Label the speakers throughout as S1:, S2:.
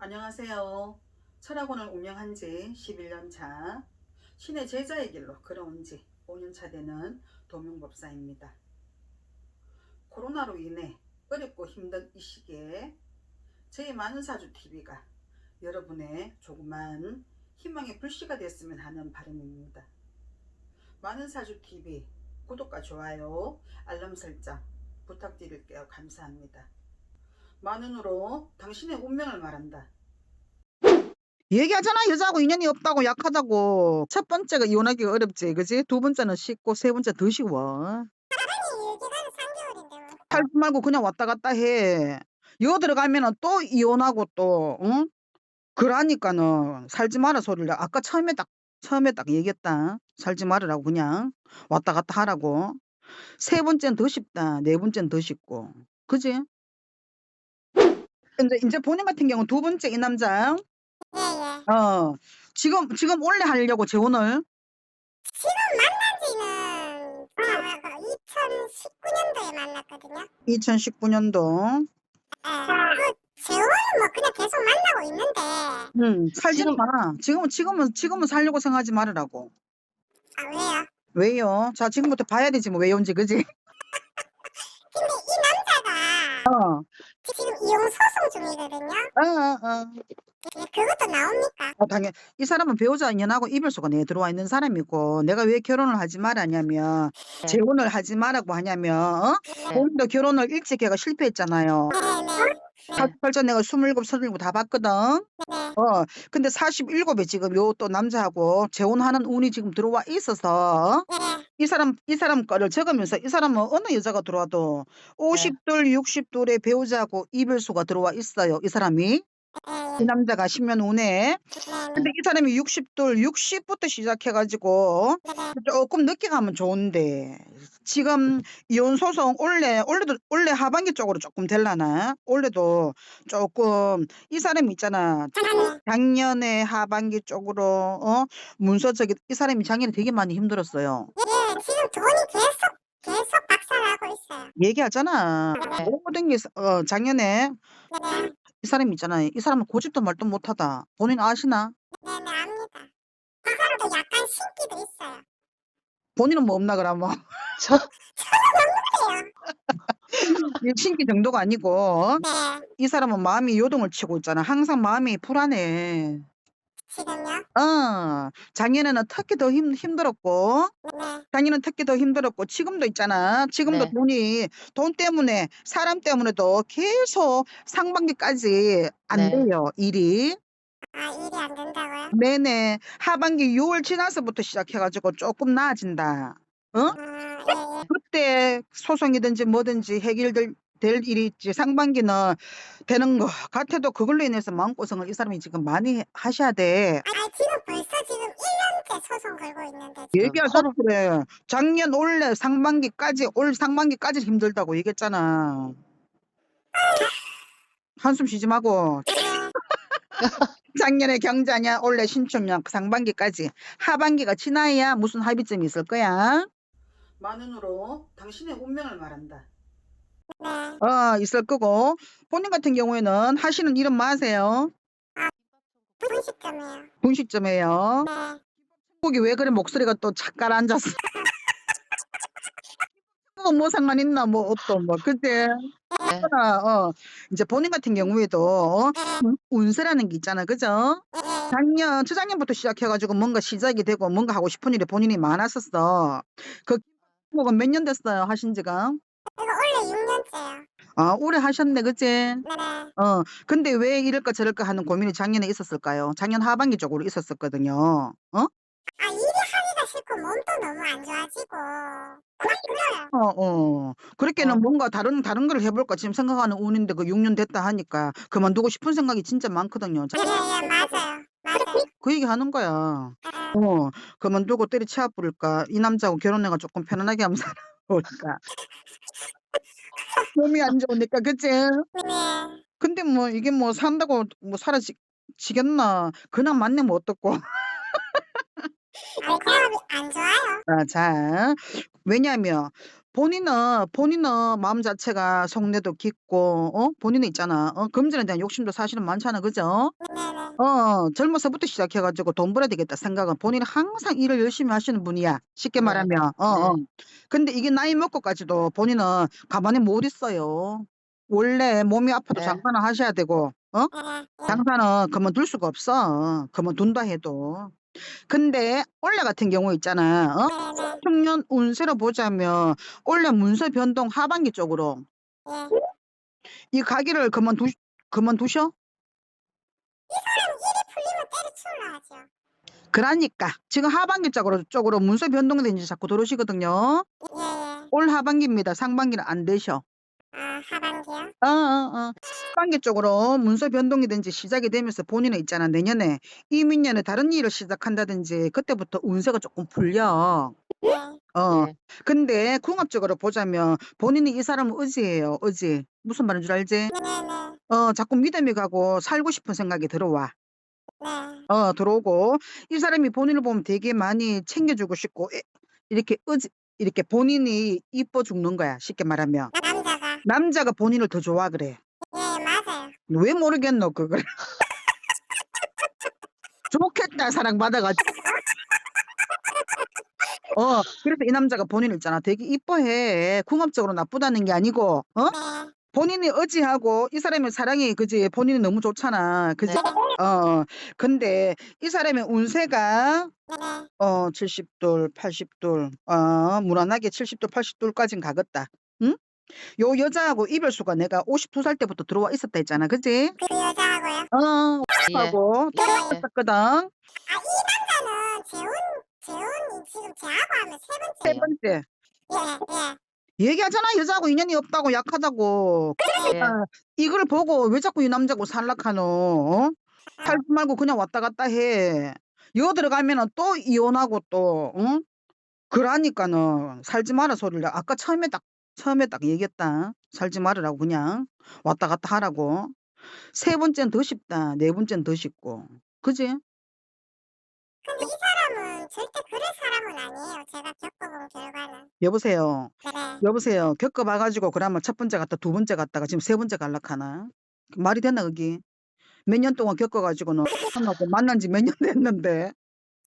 S1: 안녕하세요. 철학원을 운영한 지 11년 차, 신의 제자의 길로 걸어온 지 5년 차 되는 도명법사입니다. 코로나로 인해 어렵고 힘든 이 시기에 저희 많은 사주 TV가 여러분의 조그만 희망의 불씨가 됐으면 하는 바람입니다. 많은 사주 TV 구독과 좋아요, 알람 설정 부탁드릴게요. 감사합니다. 만운으로 당신의 운명을 말한다.
S2: 얘기하잖아. 여자하고 인연이 없다고 약하다고. 첫 번째가 이혼하기가 어렵지. 그지? 두 번째는 쉽고 세 번째 더 쉬워
S3: 기간은 3개월인데 뭐.
S2: 살지 말고 그냥 왔다 갔다 해. 여 들어가면은 또 이혼하고 또 응? 그러니까는 살지 마라 소리를 아까 처음에 딱 처음에 딱 얘기했다. 살지 말으라고 그냥 왔다 갔다 하라고. 세 번째는 더 쉽다. 네 번째는 더 쉽고. 그지 이제 이제 본인 같은 경우 두 번째 이 남자.
S3: 예, 예.
S2: 어 지금 지금 원래 하려고 재혼을
S3: 지금 만난 지는 아, 2019년도에 만났거든요.
S2: 2019년도.
S3: 예. 그 재혼은 뭐 그냥 계속 만나고 있는데.
S2: 음 살지는
S4: 지금-
S2: 마. 지금은 지금은 지금은 살려고 생각하지 말으라고.
S3: 아 왜요?
S2: 왜요? 자 지금부터 봐야 되지 뭐 왜요인지 그지?
S3: 근데 이 남자가
S2: 어어어
S3: 지금 이혼 소송 중이거든요.
S2: 어, 어.
S3: 예, 그것도 나옵니까?
S2: 어, 당연 이 사람은 배우자 인연하고 이별소가 내 들어와 있는 사람이고 내가 왜 결혼을 하지 말았냐면
S4: 네.
S2: 재혼을 하지 말라고 하냐면 어?
S3: 네.
S2: 본인도 결혼을 일찍 해가 실패했잖아요
S3: 네네.
S2: 사- 벌써 내가 27, 37, 다 봤거든
S3: 네.
S2: 어 근데 47에 지금 요 또 남자하고 재혼하는 운이 지금 들어와 있어서
S3: 네.
S2: 이 사람 이 사람 거를 적으면서 이 사람은 어느 여자가 들어와도 50돌 60돌의 배우자하고 이별수가 들어와 있어요 이 사람이 이
S3: 네.
S2: 남자가 10년 운에 근데 이 사람이 60돌 60부터 시작해가지고
S3: 네.
S2: 조금 늦게 가면 좋은데 지금 이혼 소송 원래 원래도 원래 하반기 쪽으로 조금 될라나 원래도 조금 이 사람이 있잖아
S3: 네.
S2: 작년에 하반기 쪽으로 어 문서 저기 이 사람이 작년에 되게 많이 힘들었어요.
S3: 예, 지금 돈이 계속 계속 박살나고 있어요.
S2: 얘기하잖아.
S3: 네.
S2: 모든 게 어, 작년에
S3: 네.
S2: 이 사람 있잖아요. 이 사람은 고집도 말도 못하다. 본인 아시나?
S3: 네네 압니다. 그 사람도 약간 신기도 있어요.
S2: 본인은 뭐 없나 그러면
S4: 저,
S3: 그래요.
S2: 이 신기 정도가 아니고
S3: 네.
S2: 이 사람은 마음이 요동을 치고 있잖아. 항상 마음이 불안해.
S3: 지금요?
S2: 어 작년에는 특히 더 힘, 힘들었고
S3: 네.
S2: 작년은 특히 더 힘들었고 지금도 있잖아. 지금도
S4: 네.
S2: 돈이 돈 때문에 사람 때문에도 계속 상반기까지 안
S4: 네.
S2: 돼요. 일이.
S3: 아 일이 안 된다고요?
S2: 네네. 하반기 6월 지나서부터 시작해가지고 조금 나아진다. 어?
S3: 아, 예, 예.
S2: 그때 소송이든지 뭐든지 해결될 될 일이 있지. 상반기는 되는 것 같아도 그걸로 인해서 마음고생을 이 사람이 지금 많이 하셔야 돼.
S3: 아 지금 벌써 지금 1년째 소송 걸고 있는데 지금.
S2: 얘기하자 그래. 작년 올해 상반기까지 올 상반기까지 힘들다고 얘기했잖아. 한숨 쉬지 말고
S3: 네.
S2: 작년에 경자냐 올해 신축년 상반기까지 하반기가 지나야 무슨 합의점이 있을 거야.
S1: 만운으로 당신의 운명을 말한다.
S3: 네.
S2: 어 있을 거고 본인 같은 경우에는 하시는 일은 뭐 하세요?
S3: 분식점이에요.
S2: 분식점이에요.
S3: 네.
S2: 거기 왜 그래 목소리가 또 착 가라 앉았어. 그거 뭐 상관 있나 뭐 어떤 뭐 그치?
S3: 네.
S2: 어 이제 본인 같은 경우에도 어? 운- 운세라는 게 있잖아 그죠?
S3: 네.
S2: 작년 저작년부터 시작해가지고 뭔가 시작이 되고 뭔가 하고 싶은 일이 본인이 많았었어. 그 뭐가 몇 년 됐어요 하신 지가?
S3: 이거 원래 6년째요.
S2: 아 오래 하셨네 그치?
S3: 네.
S2: 어 근데 왜 이럴까 저럴까 하는 고민이 작년에 있었을까요? 작년 하반기 쪽으로 있었었거든요. 어?
S3: 아 일이 하기가 싫고 몸도 너무 안 좋아지고 그래요.
S2: 어, 어. 그렇게는
S4: 어.
S2: 뭔가 다른 다른 걸 해볼까 지금 생각하는 운인데 그 6년 됐다 하니까 그만두고 싶은 생각이 진짜 많거든요. 자,
S3: 예, 예, 맞아요. 맞아요.
S2: 그 얘기 하는 거야.
S3: 네.
S2: 어, 그만두고 때리 치아 부를까? 이 남자하고 결혼해가 조금 편안하게 하면 살아볼까? 몸이 안 좋으니까, 그치?
S3: 네.
S2: 근데 뭐 이게 뭐 산다고 뭐 사라지겠나? 그냥 만나면 어떻고?
S3: 아니, 궁합이 안 좋아요.
S2: 아, 자, 왜냐하면 본인은 본인은 마음 자체가 속내도 깊고 어 본인은 있잖아 어 금전에 대한 욕심도 사실은 많잖아 그죠? 어 젊어서부터 시작해가지고 돈 벌어야 되겠다 생각은 본인은 항상 일을 열심히 하시는 분이야 쉽게
S4: 네.
S2: 말하면 어, 어.
S4: 네.
S2: 근데 이게 나이 먹고까지도 본인은 가만히 못 있어요 원래 몸이 아파도
S4: 네.
S2: 장사는 하셔야 되고 어
S3: 네. 네.
S2: 장사는 그만둘 수가 없어 그만둔다 해도 근데 올해 같은 경우 있잖아 어. 청년 운세로 보자면 올해 문서 변동 하반기 쪽으로
S3: 예.
S2: 이 가게를 그만두 그만두셔?
S3: 사람 일이 풀리면 때려치우려 하죠.
S2: 그러니까 지금 하반기 쪽으로 쪽으로 문서 변동이 된지 자꾸 들어오시거든요.
S3: 예, 예.
S2: 올 하반기입니다. 상반기는 안 되셔.
S3: 아, 하반기요?
S2: 어, 어, 어. 하반기 쪽으로 문서 변동이 된지 시작이 되면서 본인은 있잖아. 내년에 이민년에 다른 일을 시작한다든지 그때부터 운세가 조금 풀려.
S3: 네.
S2: 어.
S4: 네.
S2: 근데 궁합적으로 보자면 본인이 이 사람은 의지예요. 의지. 무슨 말인 줄 알지?
S3: 네네.
S2: 어, 자꾸 믿음이 가고 살고 싶은 생각이 들어와.
S3: 네.
S2: 어, 들어오고 이 사람이 본인을 보면 되게 많이 챙겨주고 싶고 에, 이렇게 의지 이렇게 본인이 이뻐 죽는 거야. 쉽게 말하면.
S3: 남자가.
S2: 본인을 더 좋아 그래.
S3: 예, 맞아요.
S2: 왜 모르겠노 그걸. 좋겠다 사랑받아가지고. 어, 그래서 이 남자가 본인을 있잖아. 되게 이뻐해. 궁합적으로 나쁘다는 게 아니고, 어?
S3: 네.
S2: 본인이 의지하고 이 사람의 사랑이 그지 본인이 너무 좋잖아. 그지?
S4: 네.
S2: 어, 근데 이 사람의 운세가
S3: 네.
S2: 어, 70돌, 80돌, 어, 무난하게 70돌, 80돌까진 가겠다. 응? 요 여자하고 이별 수가 내가 52살 때부터 들어와 있었다 했잖아. 그지?
S3: 그 여자하고요.
S2: 어,
S4: 예.
S2: 하고 또
S3: 네.
S2: 있었거든.
S3: 아, 이 남자는 재혼, 재혼이 지금 제하고 하면
S2: 세세
S3: 번째예요.
S2: 번째.
S3: 예, 예.
S2: 얘기하잖아. 여자하고 인연이 없다고 약하다고.
S4: 예.
S2: 아, 이걸 보고 왜 자꾸 이 남자고 살락하노? 어? 살지 말고 그냥 왔다 갔다 해. 여 들어가면은 또 이혼하고 또, 응? 그러니까는 살지 마라 소리를 아까 처음에 딱 처음에 딱 얘기했다. 살지 말으라고 그냥 왔다 갔다 하라고. 세 번째는 더 쉽다. 네 번째는 더 쉽고. 그지?
S3: 근데 이 사람은 절대 그럴 사람은 아니에요. 제가 겪어본 결과는.
S2: 여보세요.
S3: 그래.
S2: 여보세요. 겪어봐가지고 그러면 첫 번째 갔다 두 번째 갔다가 지금 세 번째 갈락하나? 말이 되나 그게? 몇 년 동안 겪어가지고는 만나고 만난 지 몇 년 됐는데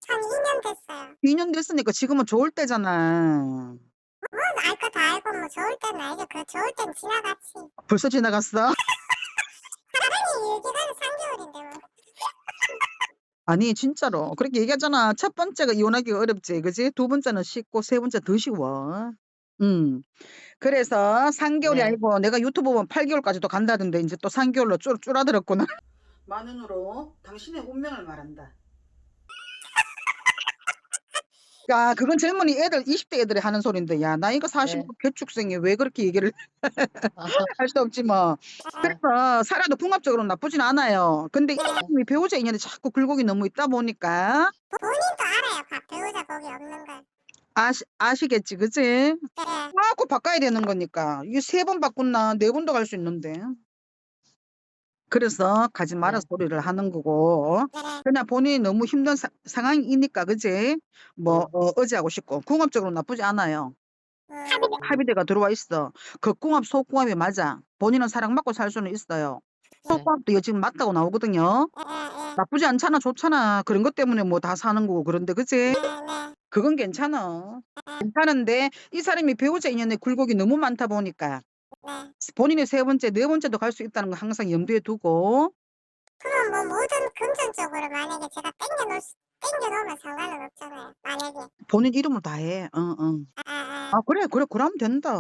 S3: 한 2년 됐어요.
S2: 2년 됐으니까 지금은 좋을 때잖아.
S3: 뭐, 알거 다 알고, 뭐, 좋을 때는 알죠. 그 좋을 땐 지나갔지.
S2: 벌써 지나갔어?
S3: 사랑이 일기간은 3개월인데, 뭐.
S2: 아니 진짜로 그렇게 얘기하잖아. 첫 번째가 이혼하기가 어렵지, 그지? 두 번째는 쉽고 세 번째 더 쉬워. 음. 그래서 3개월이
S4: 네.
S2: 아니고 내가 유튜브 보면 8개월까지도 간다던데 이제 또 3개월로 줄, 줄어들었구나.
S1: 만운으로 당신의 운명을 말한다.
S2: 야, 그건 젊은이 애들, 20대 애들이 하는 소린데, 야, 나이가 40 개축생이 왜 그렇게 얘기를
S4: 아,
S2: 할수 없지 뭐. 그래서 살아도 궁합적으로 나쁘진 않아요. 근데 이 배우자 인연에 자꾸 굴곡이 너무 있다 보니까
S3: 본인도 알아요. 바- 배우자 복이 없는 걸.
S2: 아시, 아시겠지, 그지?
S3: 그래.
S2: 자꾸 바꿔야 되는 거니까. 이게 세 번 바꾼나 네 번도 갈 수 있는데. 그래서 가지 마라
S4: 네.
S2: 소리를 하는 거고. 그냥 본인이 너무 힘든 사- 상황이니까, 그지? 뭐, 어, 의지하고 싶고. 궁합적으로 나쁘지 않아요.
S3: 음,
S2: 합의대가 들어와 있어. 극궁합, 속궁합이 맞아. 본인은 사랑받고 살 수는 있어요.
S4: 네.
S2: 속궁합도 이거 지금 맞다고 나오거든요. 나쁘지 않잖아, 좋잖아. 그런 것 때문에 뭐 다 사는 거고 그런데, 그지?
S3: 예. 네, 네.
S2: 그건 괜찮아. 괜찮은데 이 사람이 배우자 인연에 굴곡이 너무 많다 보니까
S3: 네.
S2: 본인이 세 번째, 네 번째도 갈 수 있다는 거 항상 염두에 두고
S3: 그럼 뭐 모든 금전적으로 만약에 제가 땡겨놓을 수, 땡겨놓으면 상관은 없잖아요. 만약에.
S2: 본인 이름을 다 해. 응, 응.
S3: 아, 아.
S2: 아, 그래, 그래, 그러면 된다.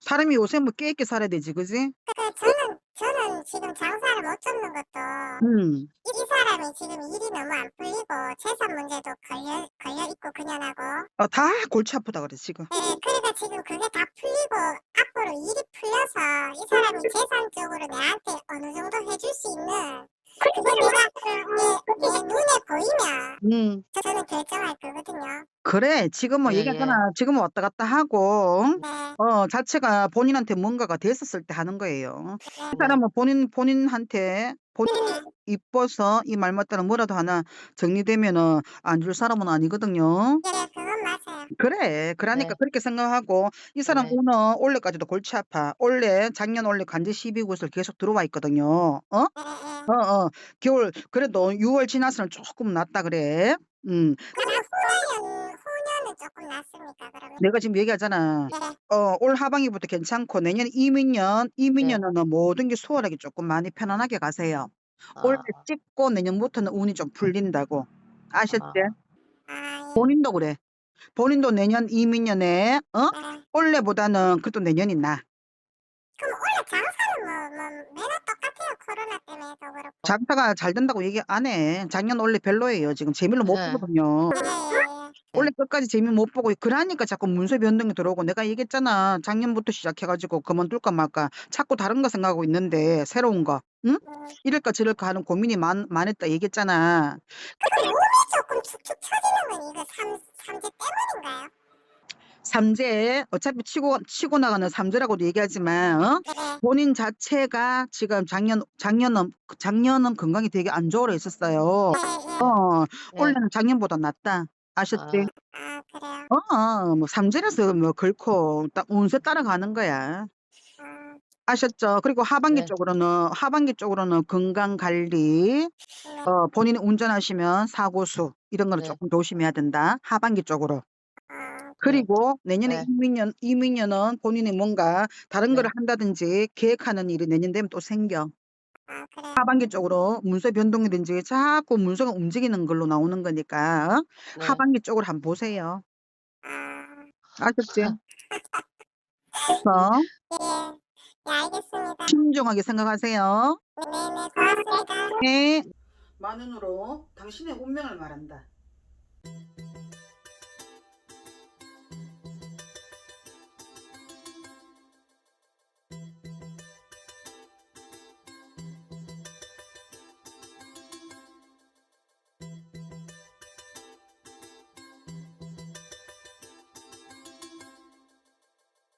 S2: 사람이 요새 뭐 깨있게 살아야 되지, 그지?
S3: 그 저는 저는 지금 장사를 못 접는 것도
S2: 음.
S3: 이, 이 사람이 지금 일이 너무 안 풀리고 재산 문제도 걸려 걸려 있고 그년하고
S2: 어, 다 골치 아프다 그래, 지금.
S3: 예, 그러니까 지금 그게 다 풀리고 앞으로 일이 풀려서 이 사람이 재산적으로 내한테 어느 정도 해줄 수 있는 그게 내가 내, 내 눈에 보이면
S2: 음.
S3: 저는 결정할 거거든요.
S2: 그래, 지금 뭐
S4: 예,
S2: 얘기하잖아. 지금 왔다 갔다 하고, 응?
S3: 네,
S2: 어, 자체가 본인한테 뭔가가 됐었을 때 하는 거예요.
S3: 네,
S2: 이 사람은 본인, 본인한테, 본인이 이뻐서 이 말 맞다는 뭐라도 하나 정리되면은 안 줄 사람은 아니거든요.
S3: 네, 그건 맞아요. 그래.
S2: 그러니까
S4: 네.
S2: 그렇게 생각하고 이 사람
S4: 네.
S2: 오늘 올해까지도 골치 아파. 올해 작년 올해 관제 12곳을 계속 들어와 있거든요. 어? 어, 어. 겨울 그래도 6월 지나서는 조금 낫다 그래. 음.
S3: 그럼 후년, 후년은 조금 낫습니까, 그러면?
S2: 내가 지금 얘기하잖아.
S3: 네.
S2: 어, 올 하반기부터 괜찮고 내년 이민년 이민년은 모든 게 수월하게 조금 많이 편안하게 가세요. 올해
S4: 아,
S2: 찍고 내년부터는 운이 좀 풀린다고. 아셨지?
S3: 아, 예.
S2: 본인도 그래. 본인도 내년 이민년에 어?
S3: 네.
S2: 올해보다는 그래도 내년이 나.
S3: 그럼 원래 장사는 뭐, 뭐, 매나 똑같아요. 코로나 때문에도 그렇고.
S2: 장사가 잘 된다고 얘기 안 해. 작년 원래 별로예요. 지금 재미를 못
S4: 네.
S2: 보거든요.
S3: 예.
S2: 원래 끝까지 재미 못 보고 그러니까 자꾸 문서 변동이 들어오고 내가 얘기했잖아. 작년부터 시작해가지고 그만둘까 말까 자꾸 다른 거 생각하고 있는데 새로운 거. 응?
S3: 음.
S2: 이럴까 저럴까 하는 고민이 많, 많았다 얘기했잖아.
S3: 근데 몸이 조금 축축 처지는 건 이거 삼, 삼재 때문인가요?
S2: 삼재 어차피 치고 치고 나가는 삼재라고도 얘기하지만 어?
S3: 그래.
S2: 본인 자체가 지금 작년 작년은 작년은 건강이 되게 안 좋으러 있었어요.
S3: 예, 예.
S2: 어
S4: 네.
S2: 올해는 작년보다 낫다. 아셨지?
S3: 아, 그래요.
S2: 어, 뭐 삼재라서 뭐 결코 딱 운세 따라가는 거야.
S3: 아,
S2: 아셨죠? 그리고 하반기
S4: 네.
S2: 쪽으로는 하반기 쪽으로는 건강 관리,
S3: 네.
S2: 어, 본인이 운전하시면 사고 수 이런 거는
S4: 네.
S2: 조금 조심해야 된다. 하반기 쪽으로.
S3: 아,
S2: 그리고 내년에
S4: 네.
S2: 이민년 이민년은 본인이 뭔가 다른
S4: 네.
S2: 거를 한다든지 계획하는 일이 내년 되면 또 생겨.
S3: 아, 그래.
S2: 하반기 쪽으로 문서 변동이든지 자꾸 문서가 움직이는 걸로 나오는 거니까 어?
S4: 네.
S2: 하반기 쪽으로 한번 보세요.
S3: 아,
S2: 아셨지? 그래서
S3: 예. 예, 알겠습니다.
S2: 신중하게 생각하세요.
S3: 네네, 고맙습니다.
S2: 네.
S1: 만운으로 당신의 운명을 말한다.